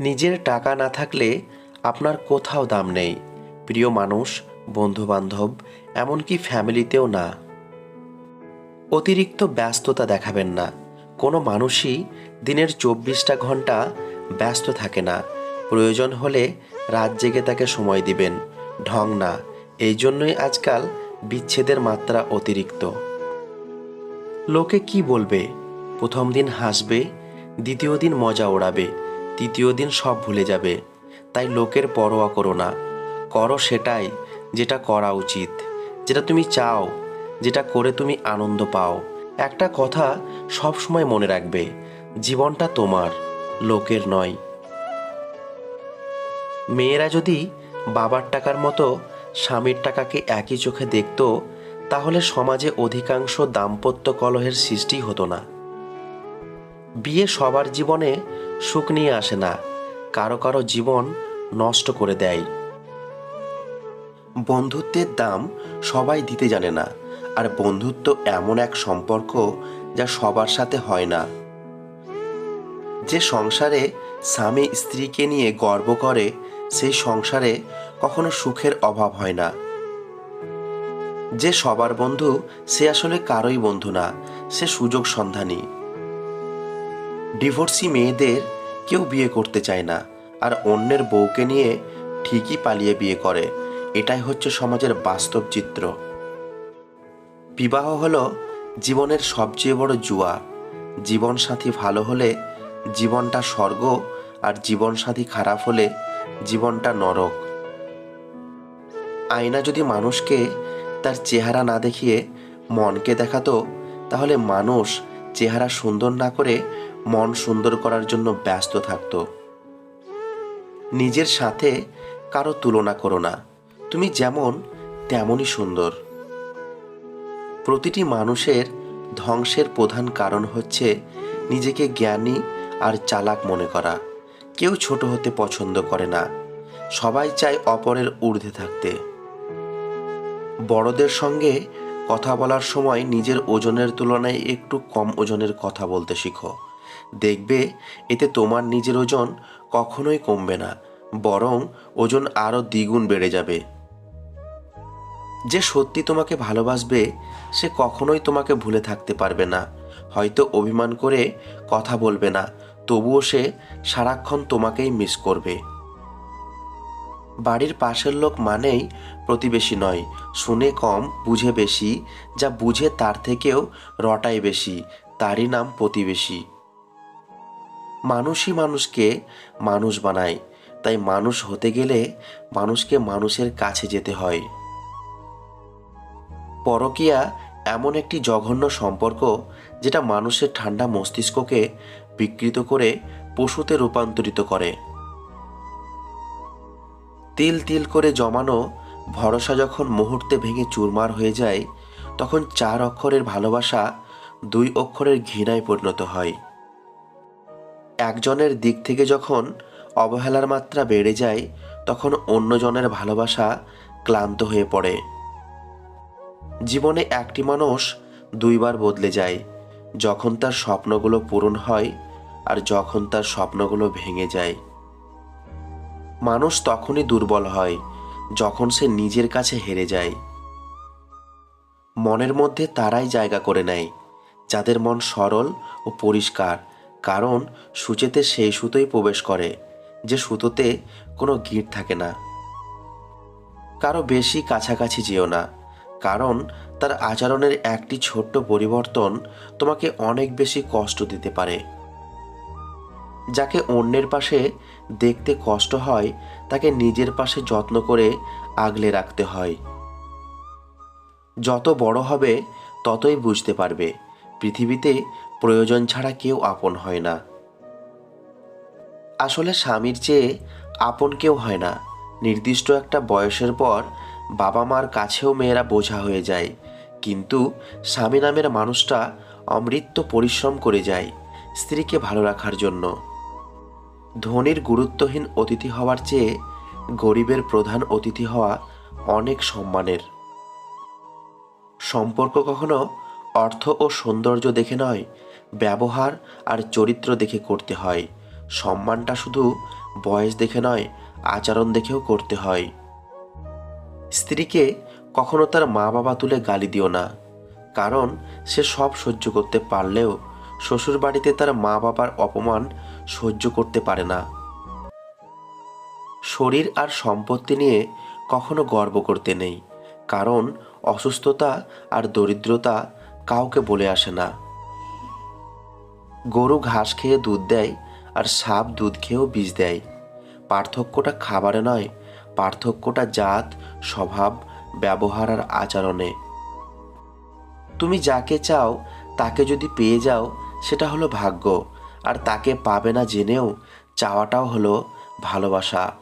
নিজের টাকা না থাকলে আপনার কোথাও দাম নেই। প্রিয় মানুষ, বন্ধুবান্ধব, এমনকি ফ্যামিলিতেও না। অতিরিক্ত ব্যস্ততা দেখাবেন না। কোনো মানুষই দিনের চব্বিশটা ঘণ্টা ব্যস্ত থাকে না। প্রয়োজন হলে রাত জেগে তাকে সময় দিবেন। ঢং না। এই জন্যই আজকাল বিচ্ছেদের মাত্রা অতিরিক্ত। লোকে কি বলবে? প্রথম দিন হাসবে, দ্বিতীয় দিন মজা ওড়াবে। তৃতীয় দিন সব ভুলে যাবে। তাই লোকের পরোয়া করো না। করো সেটাই যেটা করা উচিত, যেটা তুমি চাও, যেটা করে তুমি আনন্দ পাও। একটা কথা সব সময় মনে রাখবে, জীবনটা তোমার, লোকের নয়। মেয়েরা যদি বাবার টাকার মতো স্বামীর টাকাকে একই চোখে দেখত, তাহলে সমাজে অধিকাংশ দাম্পত্য কলহের সৃষ্টি হতো না। বিয়ে সবার জীবনে সুখ নিয়ে আসে না, কারও কারও জীবন নষ্ট করে দেয়। বন্ধুত্বের দাম সবাই দিতে জানে না, আর বন্ধুত্ব এমন এক সম্পর্ক যা সবার সাথে হয় না। যে সংসারে স্বামী স্ত্রীকে নিয়ে গর্ব করে, সেই সংসারে কখনো সুখের অভাব হয় না। যে সবার বন্ধু, সে আসলে কারোই বন্ধু না, সে সুযোগ সন্ধানী। ডিভোর্সি মেয়েদের কেউ বিয়ে করতে চায় না, আর অন্যের বউকে নিয়ে ঠিকই পালিয়ে বিয়ে করে। এটাই হচ্ছে সমাজের বাস্তব চিত্র। বিবাহ হলো জীবনের সবচেয়ে বড় জুয়া। জীবনসাথী ভালো হলে জীবনটা স্বর্গ, আর জীবনসাথী খারাপ হলে জীবনটা নরক। আয়না যদি মানুষকে তার চেহারা না দেখিয়ে মনকে দেখাতো, তাহলে মানুষ চেহারা সুন্দর না করে মন সুন্দর করার জন্য ব্যস্ত থাকত। নিজের সাথে কারও তুলনা করো না। তুমি যেমন, তেমনই সুন্দর। প্রতিটি মানুষের ধ্বংসের প্রধান কারণ হচ্ছে নিজেকে জ্ঞানী আর চালাক মনে করা। কেউ ছোট হতে পছন্দ করে না। সবাই চায় অপরের ঊর্ধ্বে থাকতে। বড়দের সঙ্গে কথা বলার সময় নিজের ওজনের তুলনায় একটু কম ওজনের কথা বলতে শিখো। দেখবে, এতে তোমার নিজের ওজন কখনোই কমবে না, বরং ওজন আরও দ্বিগুণ বেড়ে যাবে। যে সত্যি তোমাকে ভালোবাসবে, সে কখনোই তোমাকে ভুলে থাকতে পারবে না। হয়তো অভিমান করে কথা বলবে না, তবুও সে সারাক্ষণ তোমাকেই মিস করবে। বাড়ির পাশের লোক মানেই প্রতিবেশী নয়, শুনে কম, বুঝে বেশি, যা বুঝে তার থেকেও রটায় বেশি, তারই নাম প্রতিবেশী। মানুষই মানুষকে মানুষ বানায়। তাই মানুষ হতে গেলে মানুষকে মানুষের কাছে যেতে হয়। পরকিয়া এমন একটি জঘন্য সম্পর্ক যেটা মানুষের ঠান্ডা মস্তিষ্ককে বিকৃত করে পশুতে রূপান্তরিত করে। তিল তিল করে জমানো ভরসা যখন মুহূর্তে ভেঙে চুরমার হয়ে যায়, তখন চার অক্ষরের ভালোবাসা দুই অক্ষরের ঘৃণায় পরিণত হয়। একজনের দিক থেকে যখন অবহেলার মাত্রা বেড়ে যায়, তখন অন্যজনের ভালোবাসা ক্লান্ত হয়ে পড়ে। জীবনে একটি মানুষ দুইবার বদলে যায়, যখন তার স্বপ্নগুলো পূরণ হয় আর যখন তার স্বপ্নগুলো ভেঙে যায়। মানুষ তখনই দুর্বল হয়, যখন সে নিজের কাছে হেরে যায়। মনের মধ্যে তারাই জায়গা করে নেয়, যাদের মন সরল ও পরিষ্কার। কারণ সূচেতে সেই সুতোই প্রবেশ করে, যে সুতোতে কোনো গিঁট থাকে না। কারও বেশি কাছাকাছি যেও না, কারণ তার আচরণের একটি ছোট্ট পরিবর্তন তোমাকে অনেক বেশি কষ্ট দিতে পারে। যাকে অন্যের পাশে দেখতে কষ্ট হয়, তাকে নিজের পাশে যত্ন করে আগলে রাখতে হয়। যত বড় হবে, ততই বুঝতে পারবে, পৃথিবীতে প্রয়োজন ছাড়া কেউ আপন হয় না। আসলে স্বামীর চেয়ে আপন কেউ হয় না। নির্দিষ্ট একটা বয়সের পর বাবা মার কাছেও মেয়েরা বোঝা হয়ে যায়। কিন্তু স্বামী নামের মানুষটা অমৃত্য পরিশ্রম করে যায় স্ত্রীকে ভালো রাখার জন্য। ধনীর গুরুত্বহীন অতিথি হওয়ার চেয়ে গরিবের প্রধান অতিথি হওয়া অনেক সম্মানের। সম্পর্ক কখনো অর্থ ও সৌন্দর্য দেখে নয় ব্যবহার আর চরিত্র দেখে করতে হয়। সম্মানটা শুধু বয়স দেখে নয়, আচরণ দেখেও করতে হয়। স্ত্রীকে কখনো তার মা বাবা তুলে গালি দিও না, কারণ সে সব সহ্য করতে পারলেও শ্বশুর বাড়িতে তার মা বাবার অপমান সহ্য করতে পারে না। শরীর আর সম্পত্তি নিয়ে কখনো গর্ব করতে নেই, কারণ অসুস্থতা আর দরিদ্রতা কাউকে বলে আসে না। গরু ঘাস খেয়ে দুধ দেয় আর সাপ দুধ খেয়েও বীজ দেয়। পার্থক্যটা খাবারে নয়, পার্থক্যটা জাত, স্বভাব, ব্যবহার আর আচরণে। তুমি যাকে চাও, তাকে যদি পেয়ে যাও, সেটা হলো ভাগ্য। আর তাকে পাবে না জেনেও চাওয়াটাও হলো ভালোবাসা।